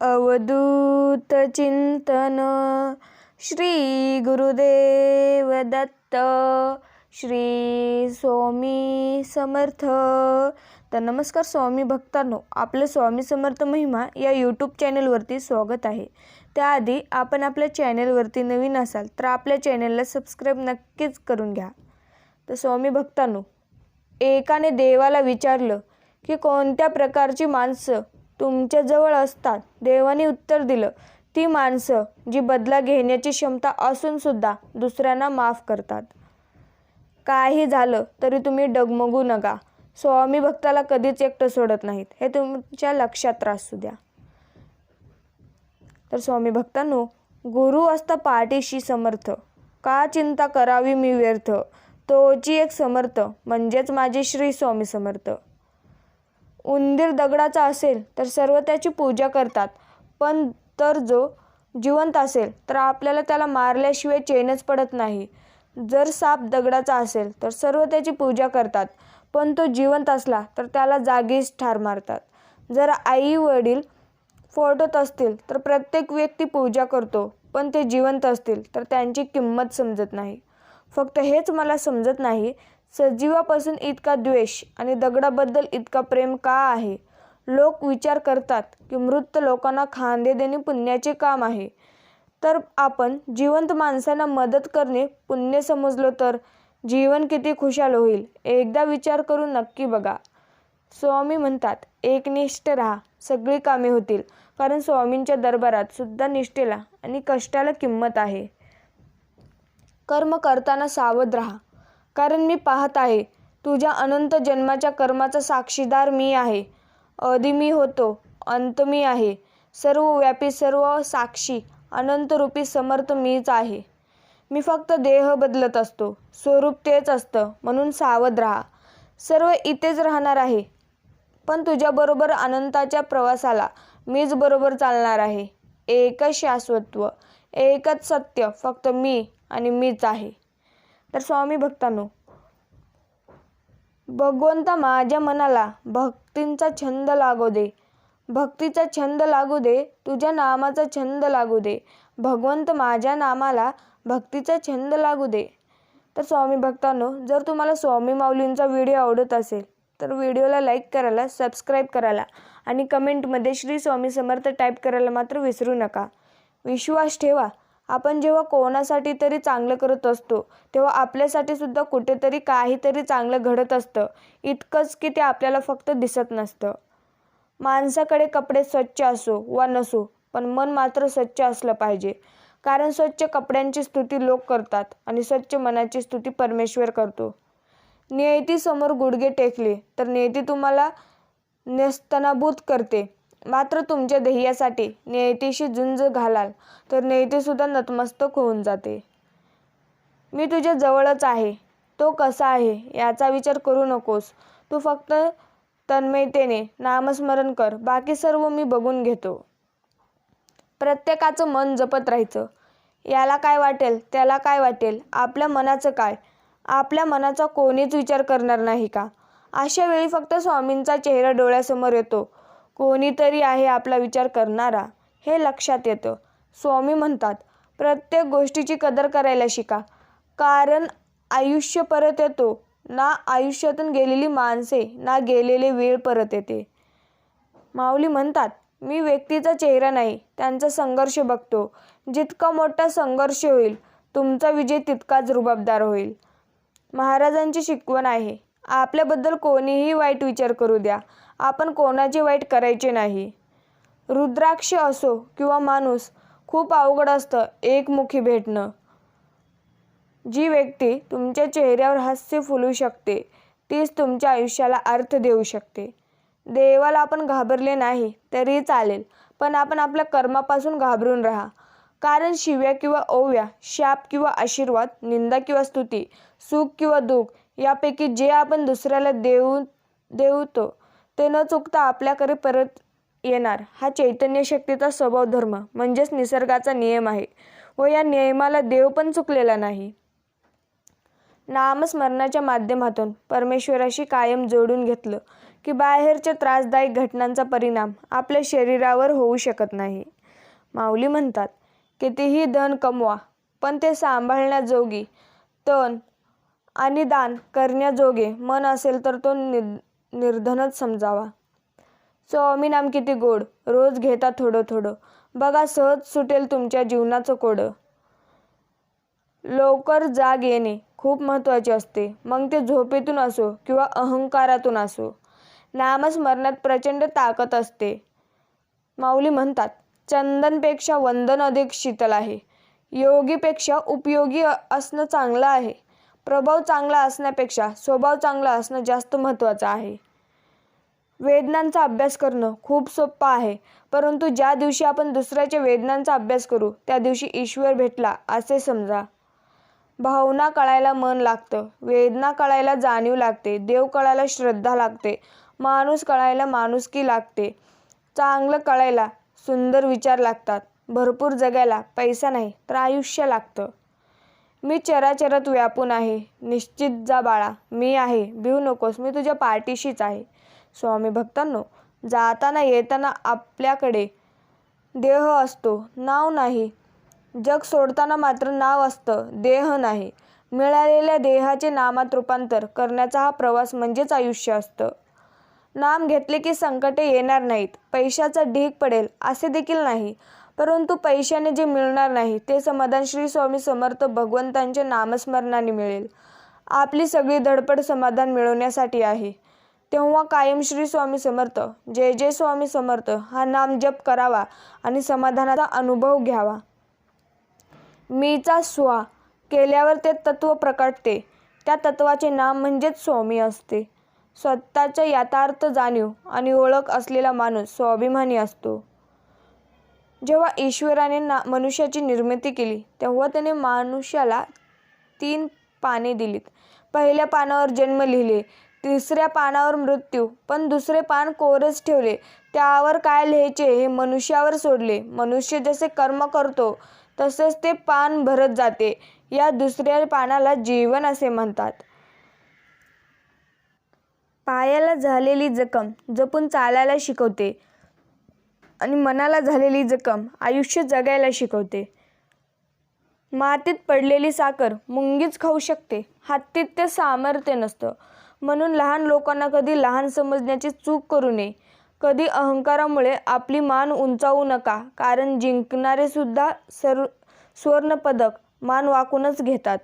अवधूत चिंतन. श्री गुरुदेव दत्त. श्री स्वामी समर्थ. तर नमस्कार स्वामी भक्तांनो आपलं स्वामी समर्थ महिमा या यूट्यूब चॅनलवरती स्वागत आहे. त्याआधी आपण आपल्या चॅनलवरती नवीन असाल तर आपल्या चॅनलला सबस्क्राईब नक्कीच करून घ्या. तर स्वामी भक्तांनो एकाने देवाला विचारलं की कोणत्या प्रकारची माणसं तुमच्याजवळ असतात. देवाने उत्तर दिलं. ती माणसं जी बदला घेण्याची क्षमता असूनसुद्धा दुसऱ्यांना माफ करतात. काही झालं तरी तुम्ही डगमगू नका. स्वामी भक्ताला कधीच एकटं सोडत नाहीत. हे तुमच्या लक्षात असू द्या. तर स्वामी भक्तांनो गुरु असता पाठीशी समर्थ. का चिंता करावी मी व्यर्थ? तोची एक समर्थ म्हणजेच माझे श्री स्वामी समर्थ. उंदीर दगडाचा असेल तर सर्व त्याची पूजा करतात. पण तर जो जिवंत असेल तर आपल्याला त्याला मारल्याशिवाय चैनच पडत नाही. जर साप दगडाचा असेल तर सर्व त्याची पूजा करतात. पण तो जिवंत असला तर त्याला जागीच ठार मारतात. जर आई वडील फोटोत असतील तर प्रत्येक व्यक्ती पूजा करतो. पण ते जिवंत असतील तर त्यांची किंमत समजत नाही. फक्त हेच मला समजत नाही सजीवापासून इतका द्वेष आणि दगडाबद्दल इतका प्रेम का आहे? लोक विचार करतात की मृत लोकांना खांदे देणे पुण्याचे काम आहे. तर आपण जिवंत माणसांना मदत करणे पुण्य समजलो तर जीवन किती खुशाल होईल? एकदा विचार करून नक्की बघा. स्वामी म्हणतात एकनिष्ठ राहा सगळी कामे होतील. कारण स्वामींच्या दरबारात सुद्धा निष्ठेला आणि कष्टाला किंमत आहे. कर्म करताना सावध राहा. कारण मी पाहत आहे. तुझ्या अनंत जन्माच्या कर्माचा साक्षीदार मी आहे. आधी मी होतो अंत मी आहे. सर्व व्यापी सर्व साक्षी अनंतरूपी समर्थ मीच आहे. मी फक्त देह बदलत असतो स्वरूप तेच असतं म्हणून सावध राहा. सर्व इथेच राहणार आहे. पण तुझ्याबरोबर अनंताच्या प्रवासाला मीच बरोबर चालणार आहे. एकच शाश्वत्व एकच सत्य फक्त मी आणि मीच आहे. तर स्वामी भक्तांनो भगवंता माझ्या मनाला भक्तींचा छंद लागू दे. भक्तीचा छंद लागू दे तुझ्या नामाचा छंद लागू दे. भगवंत माझ्या नामाला भक्तीचा छंद लागू दे. तर स्वामी भक्तांनो जर तुम्हाला स्वामी माऊलींचा व्हिडिओ आवडत असेल तर व्हिडिओला लाईक करायला सबस्क्राईब करायला आणि कमेंटमध्ये श्री स्वामी समर्थ टाईप करायला मात्र विसरू नका. विश्वास ठेवा. आपण जेव्हा कोणासाठी तरी चांगलं करत असतो तेव्हा आपल्यासाठी सुद्धा कुठेतरी काहीतरी चांगलं घडत असतं. इतकंच की ते आपल्याला फक्त दिसत नसतं. माणसाकडे कपडे स्वच्छ असो वा नसो पण मन मात्र स्वच्छ असलं पाहिजे. कारण स्वच्छ कपड्यांची स्तुती लोक करतात आणि स्वच्छ मनाची स्तुती परमेश्वर करतो. नियतीसमोर गुडघे टेकले तर नियती तुम्हाला नेस्तनाभूत करते. मात्र तुमच्या ध्येयासाठी नियतीशी झुंज घालाल तर नियतीसुद्धा नतमस्तक होऊन जाते. मी तुझ्या जवळच आहे. तो कसा आहे याचा विचार करू नकोस. तू फक्त तन्मयतेने नामस्मरण कर. बाकी सर्व मी बघून घेतो. प्रत्येकाचं मन जपत राहायचं. याला काय वाटेल त्याला काय वाटेल? आपल्या मनाचं काय? आपल्या मनाचा कोणीच विचार करणार नाही का? अशा वेळी फक्त स्वामींचा चेहरा डोळ्यासमोर येतो. कोणीतरी आहे आपला विचार करणारा हे लक्षात येतं. स्वामी म्हणतात प्रत्येक गोष्टीची कदर करायला शिका. कारण आयुष्य परत येतो ना आयुष्यातून गेलेली माणसे ना गेलेले वेळ परत येते. माऊली म्हणतात मी व्यक्तीचा चेहरा नाही त्यांचा संघर्ष बघतो. जितका मोठा संघर्ष होईल तुमचा विजय तितकाच रुबाबदार होईल. महाराजांची शिकवण आहे. आपल्याबद्दल कोणीही वाईट विचार करू द्या. आपण कोणाचे वाईट करायचे नाही. रुद्राक्ष असो किंवा माणूस खूप अवघड असतं एकमुखी भेटणं. जी व्यक्ती तुमच्या चेहऱ्यावर हास्य फुलू शकते तीच तुमच्या आयुष्याला अर्थ देऊ शकते. देवाला आपण घाबरले नाही तरी चालेल पण आपण आपल्या कर्मापासून घाबरून राहा. कारण शिव्या किंवा ओव्या शाप किंवा आशीर्वाद निंदा किंवा स्तुती सुख किंवा दुःख यापैकी जे आपण दुसऱ्याला देऊ देऊतो ते न चुकता आपल्याकडे परत येणार. हा चैतन्य शक्तीचा स्वभाव धर्म म्हणजेच निसर्गाचा नियम आहे व या नियमाला देव पण चुकलेला नाही. नामस्मरणाच्या माध्यमातून परमेश्वराशी कायम जोडून घेतलं की बाहेरच्या त्रासदायक घटनांचा परिणाम आपल्या शरीरावर होऊ शकत नाही. माऊली म्हणतात कितीही धन कमवा पण ते सांभाळण्याजोगी तण आणि दान करण्याजोगे मन असेल तर तो नि निर्धनच समजावा. स्वामी नाम किती गोड. रोज घेता थोडं थोडं. बघा सहज सुटेल तुमच्या जीवनाचं कोडं. लवकर जाग येणे खूप महत्त्वाचे असते. मग ते झोपेतून असो किंवा अहंकारातून असो. नामस्मरणात प्रचंड ताकद असते. माऊली म्हणतात चंदनपेक्षा वंदन अधिक शीतल आहे. योगीपेक्षा उपयोगी असणं चांगलं आहे. प्रभाव चांगला असण्यापेक्षा स्वभाव चांगला असणं जास्त महत्त्वाचं आहे. वेदनांचा अभ्यास करणं खूप सोपं आहे परंतु ज्या दिवशी आपण दुसऱ्याच्या वेदनांचा अभ्यास करू त्या दिवशी ईश्वर भेटला असे समजा. भावना कळायला मन लागतं वेदना कळायला जाणीव लागते देव कळायला श्रद्धा लागते माणूस कळायला माणुसकी लागते. चांगलं कळायला सुंदर विचार लागतात भरपूर जगायला पैसा नाही तर आयुष्य लागतं. मी चराचरात व्यापून आहे. निश्चित जा बाळा मी आहे. भिऊ नकोस मी तुझ्या पाठीशीच आहे. स्वामी भक्तांनो जाताना येताना आपल्याकडे देह असतो नाव नाही. जग सोडताना मात्र नाव असतं देह नाही. मिळालेल्या देहाचे नामात रूपांतर करण्याचा हा प्रवास म्हणजेच आयुष्य असतं. नाम घेतले की संकटे येणार नाहीत. पैशाचा ढीग पडेल असे देखील नाही. परंतु पैशाने जे मिळणार नाही ते समाधान श्री स्वामी समर्थ भगवंतांच्या नामस्मरणाने मिळेल. आपली सगळी धडपड समाधान मिळवण्यासाठी आहे. तेव्हा कायम श्री स्वामी समर्थ जय जय स्वामी समर्थ हा नाम जप करावा आणि समाधानाचा अनुभव घ्यावा. मीचा स्वा केल्यावर ते तत्व प्रकटते. त्या तत्वाचे नाम म्हणजेच स्वामी असते. स्वतःच्या यथार्थ जाणीव आणि ओळख असलेला माणूस स्वाभिमानी असतो. जेव्हा ईश्वराने ना मनुष्याची निर्मिती केली तेव्हा त्याने मनुष्याला तीन पाने दिलीत. पहिल्या पानावर जन्म लिहिले तिसऱ्या पानावर मृत्यू पण दुसरे पान कोरच ठेवले. त्यावर काय लिहायचे हे मनुष्यावर सोडले. मनुष्य जसे कर्म करतो तसेच ते पान भरत जाते. या दुसऱ्या पानाला जीवन असे म्हणतात. पायाला झालेली जखम जपून चालायला शिकवते. आणि मनाला झालेली जखम आयुष्य जगायला शिकवते. मातीत पडलेली साखर मुंगीच खाऊ शकते. हातीत ते सामर्थ्य नसतं. म्हणून लहान लोकांना कधी लहान समजण्याची चूक करू नये. कधी अहंकारामुळे आपली मान उंचावू नका. कारण जिंकणारेसुद्धा सर सुवर्णपदक मान वाकूनच घेतात.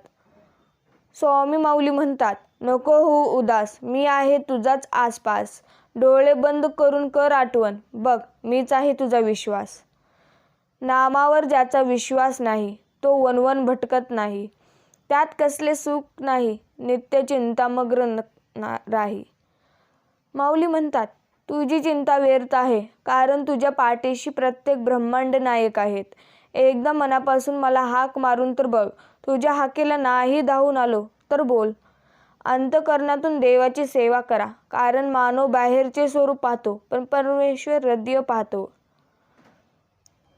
स्वामी माऊली म्हणतात नको हो उदास. मी आहे तुझाच आसपास. डोळे बंद करून कर आठवण. बघ मीच आहे तुझा विश्वास. नामावर ज्याचा विश्वास नाही तो वनवन भटकत नाही. त्यात कसले सुख नाही नित्य चिंतामग्न ना- राही. माऊली म्हणतात तुझी चिंता व्यर्थ आहे कारण तुझ्या पाठीशी प्रत्येक ब्रह्मांड नायक आहेत. एकदा मनापासून मला हाक मारून तर बघ तुझ्या हाकेला नाही धावून आलो तर बोल. अंतकरणातून देवाची सेवा करा. कारण मानव बाहेरचे स्वरूप पाहतो पण परमेश्वर हृदय पाहतो.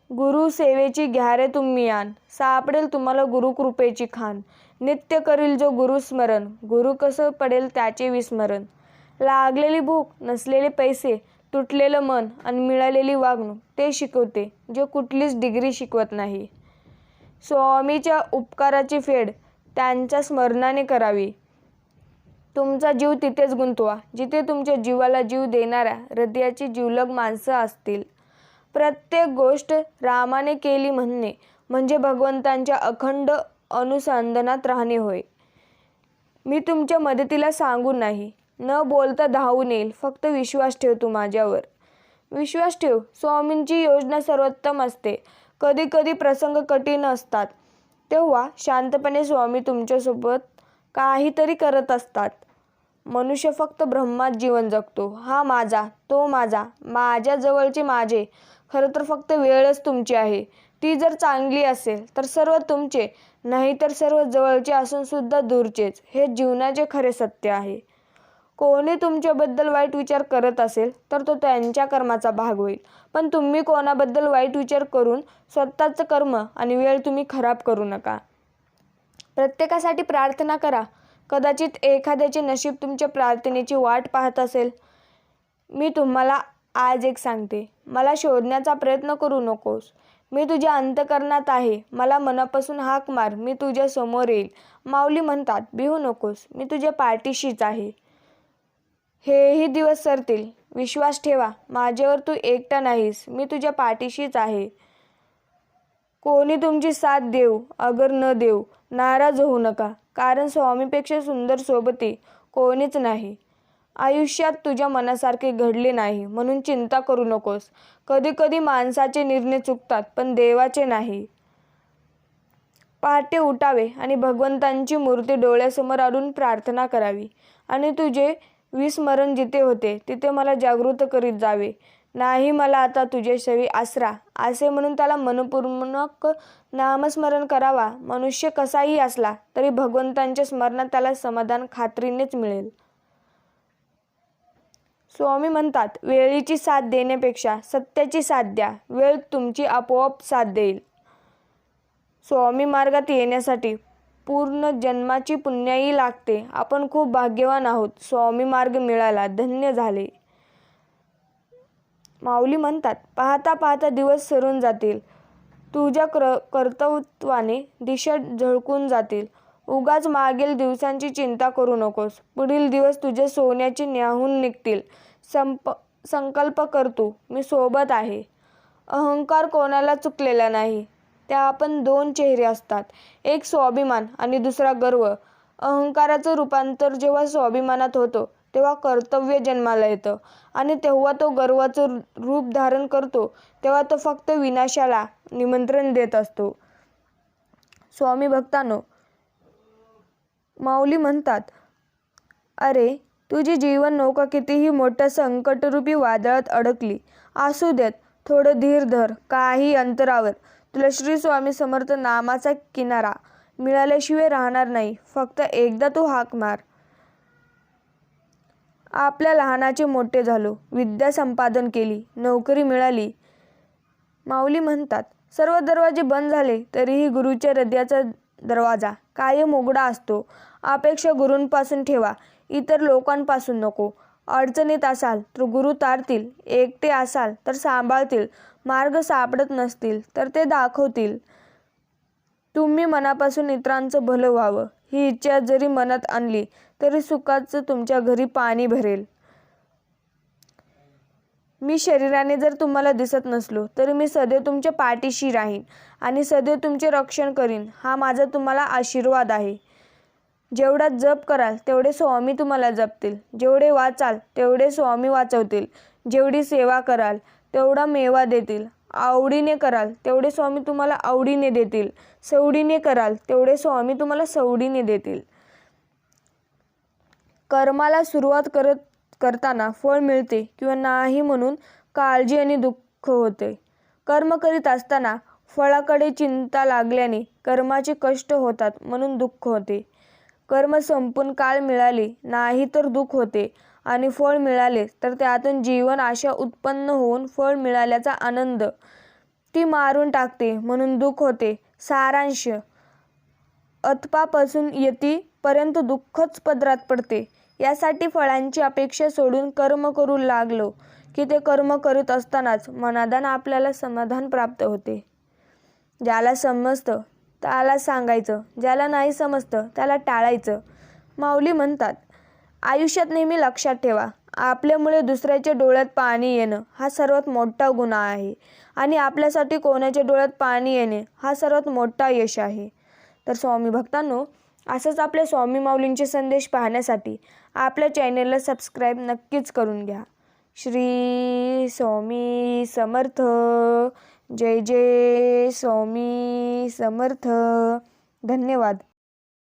गुरु सेवेची घ्या रे तुम्ही आण. सापडेल तुम्हाला गुरुकृपेची खान. नित्य करील जो गुरुस्मरण गुरु कसं पडेल त्याचे विस्मरण. लागलेली भूक नसलेले पैसे तुटलेलं मन आणि मिळालेली वागणूक ते शिकवते जे कुठलीच डिग्री शिकवत नाही. स्वामीच्या उपकाराची फेड त्यांच्या स्मरणाने करावी. तुमचा जीव तिथेच गुंतवा. जिथे तुमच्या जीवाला जीव देणाऱ्या हृदयाची जीवलग माणसं असतील. प्रत्येक गोष्ट रामाने केली म्हणणे म्हणजे भगवंतांच्या अखंड अनुसंधानात राहणे होय. मी तुमच्या मदतीला सांगू नाही. न बोलता धावून येईल. फक्त विश्वास ठेव तू माझ्यावर. विश्वास ठेव. स्वामींची योजना सर्वोत्तम असते. कधी कधी प्रसंग कठीण असतात. तेव्हा शांतपणे स्वामी तुमच्यासोबत काहीतरी करत असतात. मनुष्य फक्त ब्रह्मात जीवन जगतो. हा माझा तो माझा माझ्याजवळचे माझे. खरं तर फक्त वेळच तुमची आहे. ती जर चांगली असेल तर सर्व तुमचे नाहीतर सर्व जवळचे असून सुद्धा दूरचेच. हे जीवनाचे खरे सत्य आहे. कोणी तुमच्याबद्दल वाईट विचार करत असेल तर तो त्यांच्या कर्माचा भाग होईल. पण तुम्ही कोणाबद्दल वाईट विचार करून स्वतःचं कर्म आणि वेळ तुम्ही खराब करू नका. प्रत्येकासाठी प्रार्थना करा. कदाचित एखाद्याचे नशीब तुमच्या प्रार्थनेची वाट पाहत असेल. मी तुम्हाला आज एक सांगते. मला शोधण्याचा प्रयत्न करू नकोस. मी तुझ्या अंतकरणात आहे. मला मनापासून हाक मार. मी तुझ्या समोर येईल. माऊली म्हणतात भिवू नकोस. मी तुझ्या पाठीशीच आहे. हेही दिवस सरतील. विश्वास ठेवा. माझ्यावर तू एकटा नाहीस. मी तुझ्या पाठीशीच आहे. कोणी तुमची साथ देऊ? अगर न देऊ. नाराज होऊ नका. कारण स्वामीपेक्षा सुंदर सोबती कोणीच नाही. आयुष्यात तुझ्या मनासारखे घडले नाही म्हणून चिंता करू नकोस. कधी कधी माणसाचे निर्णय चुकतात पण देवाचे नाही. पहाटे उठावे आणि भगवंतांची मूर्ती डोळ्यासमोर आणून प्रार्थना करावी. आणि तुझे विस्मरण जिथे होते तिथे मला जागृत करीत जावे. नाही मला आता तुझ्याशिवाय आसरा. असे म्हणून त्याला मनपूर्वक नामस्मरण करावा. मनुष्य कसाही असला तरी भगवंतांच्या स्मरणात त्याला समाधान खात्रीनेच मिळेल. स्वामी म्हणतात वेळीची साथ देण्यापेक्षा सत्याची साथ द्या. वेळ तुमची आपोआप साथ देईल. स्वामी मार्गात येण्यासाठी पूर्ण जन्माची पुण्याई लागते. आपण खूप भाग्यवान आहोत. स्वामी मार्ग मिळाला. धन्य झाले. माऊली म्हणतात पाहता पाहता दिवस सरून जातील. तुझ्या क्र कर्तृत्वाने दिशा झळकून जातील. उगाच मागील दिवसांची चिंता करू नकोस. पुढील दिवस तुझे सोन्याचे न्याहून निघतील. संप संकल्प करतो मी सोबत आहे. अहंकार कोणाला चुकलेला नाही. त्या आपण दोन चेहरे असतात. एक स्वाभिमान आणि दुसरा गर्व. अहंकाराचं रूपांतर जेव्हा स्वाभिमानात होतं तेव्हा कर्तव्य जन्माला येतं. आणि तेव्हा तो गर्वाचं रूप धारण करतो तेव्हा तो फक्त विनाशाला निमंत्रण देत असतो. स्वामी भक्तांनो माऊली म्हणतात अरे तुझी जीवन नौका कितीही मोठ्या संकटरूपी वादळात अडकली. असू देत थोडं धीर धर काही अंतरावर. तुला श्री स्वामी समर्थ नामाचा किनारा मिळाल्याशिवाय राहणार नाही. फक्त एकदा तू हाक मार. आपल्या लहानाचे मोठे झालो. विद्या संपादन केली. नोकरी मिळाली. माऊली म्हणतात सर्व दरवाजे बंद झाले तरीही गुरुच्या हृदयाचा दरवाजा कायम उघडा असतो. अपेक्षा गुरूंपासून ठेवा इतर लोकांपासून नको. अडचणीत असाल तर गुरु तारतील एकटे असाल तर सांभाळतील मार्ग सापडत नसतील तर ते दाखवतील. तुम्ही मनापासून इतरांचं भलं व्हावं. ही इच्छा जरी मनात आणली तरी सुखाचं तुमच्या घरी पाणी भरेल. मी शरीराने जर तुम्हाला दिसत नसलो तरी मी सदैव तुमच्या पाठीशी राहीन आणि सदैव तुमचे रक्षण करीन. हा माझा तुम्हाला आशीर्वाद आहे. जेवढा जप कराल तेवढे स्वामी तुम्हाला जपतील. जेवढे वाचाल तेवढे स्वामी वाचवतील. जेवढी सेवा कराल तेवढा मेवा देतील. आवडीने कराल तेवढे स्वामी तुम्हाला आवडीने देतील. सवडीने कराल तेवढे स्वामी तुम्हाला सवडीने देतील. कर्माला सुरुवात करत करताना फळ मिळते किंवा नाही म्हणून काळजी आणि दुःख होते. कर्म करीत असताना फळाकडे चिंता लागल्याने कर्माचे कष्ट होतात म्हणून दुःख होते. कर्म संपून काळ मिळाले नाही तर दुःख होते. आणि फळ मिळाले तर त्यातून जीवन आशा उत्पन्न होऊन फळ मिळाल्याचा आनंद. ती मारून टाकते म्हणून दुःख होते. सारांश अथपापासून यतीपर्यंत दुःखच पदरात पडते. यासाठी फळांची अपेक्षा सोडून कर्म करू लागलो की ते कर्म करीत असतानाच मनादान आपल्याला समाधान प्राप्त होते. ज्याला समजतं त्याला सांगायचं ज्याला नाही समजतं त्याला टाळायचं. माऊली म्हणतात आयुष्यात नेहमी लक्षात ठेवा. आपल्यामुळे दुसऱ्याच्या डोळ्यात पाणी येणं हा सर्वात मोठा गुन्हा आहे. आणि आपल्यासाठी कोणाच्या डोळ्यात पाणी येणे हा सर्वात मोठा यश आहे. तर स्वामी भक्तांनो असंच आपल्या स्वामी माऊलींचे संदेश पाहण्यासाठी आपल्या चॅनेलला सबस्क्राईब नक्कीच करून घ्या. श्री स्वामी समर्थ. जय जय स्वामी समर्थ. धन्यवाद.